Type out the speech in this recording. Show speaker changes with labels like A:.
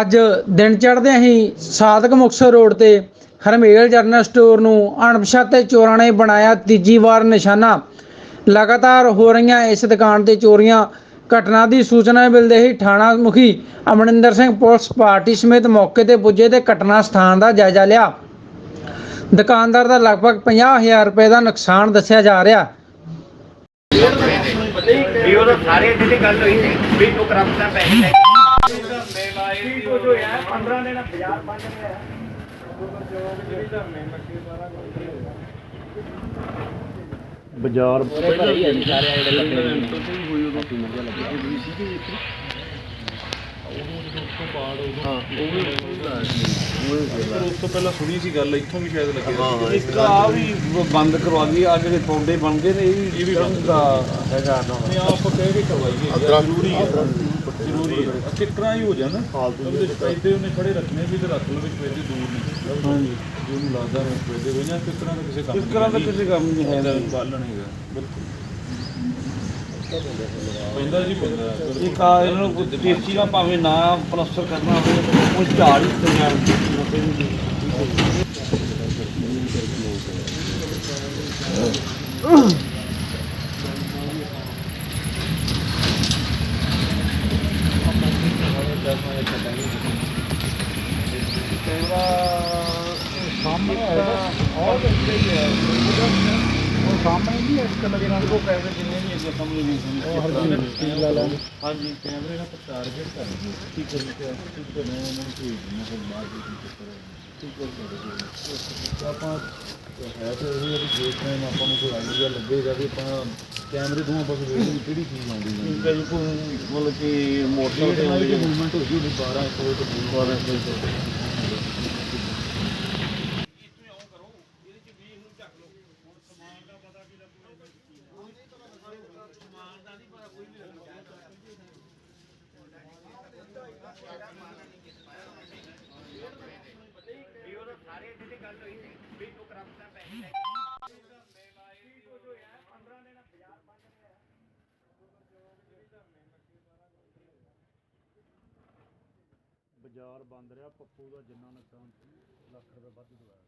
A: ਅੱਜ ਦਿਨ ਚੜ੍ਹਦਿਆਂ ਹੀ ਸਾਦਕ ਮੁਕਤਸਰ ਰੋਡ ਤੇ ਹਰਮੇਲ ਜਰਨਲ ਸਟੋਰ ਨੂੰ ਅਣਪਛਾਤੇ ਚੋਰਾਂ ਨੇ ਬਣਾਇਆ ਤੀਜੀ ਵਾਰ ਨਿਸ਼ਾਨਾ। ਲਗਾਤਾਰ ਹੋ ਰਹੀਆਂ ਇਸ ਦੁਕਾਨ ਤੇ ਚੋਰੀਆਂ। ਘਟਨਾ ਦੀ ਸੂਚਨਾ ਮਿਲਦੇ ਹੀ ਥਾਣਾ ਮੁਖੀ ਅਮਰਿੰਦਰ ਸਿੰਘ ਪੁਲਿਸ ਪਾਰਟੀ ਸਮੇਤ ਮੌਕੇ ਤੇ ਪੁੱਜੇ ਤੇ ਘਟਨਾ ਸਥਾਨ ਦਾ ਜਾਇਜ਼ਾ ਲਿਆ। ਦੁਕਾਨਦਾਰ ਦਾ ਲਗਭਗ 50000 ਰੁਪਏ ਦਾ ਨੁਕਸਾਨ ਦੱਸਿਆ ਜਾ ਰਿਹਾ।
B: ਵੀ ਉਹ ਸਾਰੇ ਦੀ ਗੱਲ ਹੋਈ ਸੀ ਵੀ ਉਹ ਕਰਪਟ ਦਾ ਪੈਸੇ ਲੈ ਕੇ ਜੋ ਹੈ 15 ਦਿਨ ਬਾਜ਼ਾਰ ਬੰਦ ਰਿਹਾ
C: ਬਾਜ਼ਾਰ
D: ਉਸ ਤੋਂ ਪਹਿਲਾਂ ਸੁਣੀ ਸੀ ਗੱਲ ਇੱਥੋਂ ਵੀ ਸ਼ਾਇਦ ਲੱਗਿਆ ਸੀ
C: ਇੱਕ ਆ ਵੀ ਬੰਦ ਕਰਵਾ ਦਈਏ ਆ ਜਿਹੜੇ ਪੌਂਡੇ ਬਣ ਗਏ ਨੇ ਇਹ ਵੀ ਇਹ ਵੀ ਦਾ ਹੈਗਾ ਨਾ
D: ਨਹੀਂ ਆਪ ਕਹਿ ਕੇ ਕਰਵਾਈਏ ਯਾਰ, ਜ਼ਰੂਰੀ ਹੈ ਜ਼ਰੂਰੀ ਹੈ। ਕਿਤਨਾ ਹੀ ਹੋ ਜਾਣਾ। ਉਹਦੇ ਚ ਪੈਸੇ ਉਹਨੇ ਖੜੇ ਰੱਖਣੇ ਵੀ ਤੇ ਰੱਖ ਲਓ ਵਿੱਚ ਪੈਸੇ ਦੂਰ ਨਹੀਂ।
C: ਹਾਂਜੀ।
D: ਜੇ ਉਹਨੂੰ ਲੱਗਦਾ ਹੈ ਪੈਸੇ ਹੋਈਆਂ ਕਿਸ ਤਰ੍ਹਾਂ ਦਾ ਕਿਸੇ ਕੰਮ
C: ਤਰ੍ਹਾਂ ਦਾ ਕਿਸੇ ਕੰਮ ਨਹੀਂ ਹੈ
D: ਪਾਲਣ ਹੈਗਾ। ਬਿਲਕੁਲ। ਪੈਂਦਾ ਜੀ ਪੈਂਦਾ।
C: ਇੱਕ ਆ ਇਹਨਾਂ ਨੂੰ ਕੋਈ ਟੇਸਟੀ ਨਾ ਭਾਵੇਂ ਨਾ ਪਲਸਟਰ ਕਰਨਾ ਹੋਵੇ ਉਹ ਝਾੜ ਹੀ ਤਿਆਰ ਕੈਮਰਾ ਸਾਹਮਣੇ ਆਇਆ ਔਰ ਦੇਖਦੇ ਹੀ ਹੈ ਉਹ ਸਾਹਮਣੇ ਨਹੀਂ ਇੱਕ ਲਗੇ ਨਾਲ ਕੋ ਕੈਮਰੇ ਜਿੰਨੇ ਵੀ ਅੱਗੇ ਸਾਹਮਣੇ ਵੀ ਸੀ ਹਾਂਜੀ
D: ਕੈਮਰੇ ਨਾਲ ਟਾਰਗੇਟ ਕਰ
C: ਠੀਕ ਹੈ ਠੀਕ ਹੈ
D: ਠੀਕ ਹੈ ਮੈਂ ਉਹਨਾਂ ਨੂੰ ਭੇਜ ਦਿੰਦਾ ਫਿਰ ਬਾਅਦ ਵਿੱਚ ਚੱਕਰ ਠੀਕ ਹੈ ਆਪਾਂ ਹੈ ਤੇ ਇਹ ਵੀ ਦੇਖ ਰਹੇ ਆਪਾਂ ਨੂੰ ਕੋਈ ਆਈਡੀਆ ਲੱਗੇਗਾ ਵੀ ਆਪਾਂ ਕੈਮਰੇ ਤੋਂ ਆਪਾਂ ਕਿਹੜੀ ਚੀਜ਼ ਆਉਂਦੀ ਹੈ
C: ਠੀਕ ਹੈ ਜੀ, ਕੋਈ ਮਤਲਬ ਕਿ ਮੋਟਰ
D: ਤੇ
C: ਤੇ
D: ਨਾਲ
C: ਹੋਈ
D: ਹੀ ਮੂਵਮੈਂਟ ਹੋ ਜੂ 12 ਇੱਕ ਵਜੇ ਤੋਂ 12 ਵਜੇ ਤੱਕ
B: ਵੀ ਉਹ ਤਾਂ ਸਾਰੇ ਇੱਥੇ ਦੀ ਗੱਲ ਹੋਈ ਸੀ ਵੀ ਉਹ ਕਰਪਟ ਦਾ ਪੈਸੇ ਲੈ ਕੇ ਜੋ ਹੈ 15 ਦਿਨ ਬਾਜ਼ਾਰ ਬੰਦ ਰਿਹਾ
C: ਬਾਜ਼ਾਰ ਬੰਦ ਰਿਹਾ ਪੱਪੂ ਦਾ ਜਿੰਨਾ ਨੁਕਸਾਨ ਸੀ ਲੱਖ ਰੁਪਏ ਵੱਧ ਦਵਾਇਆ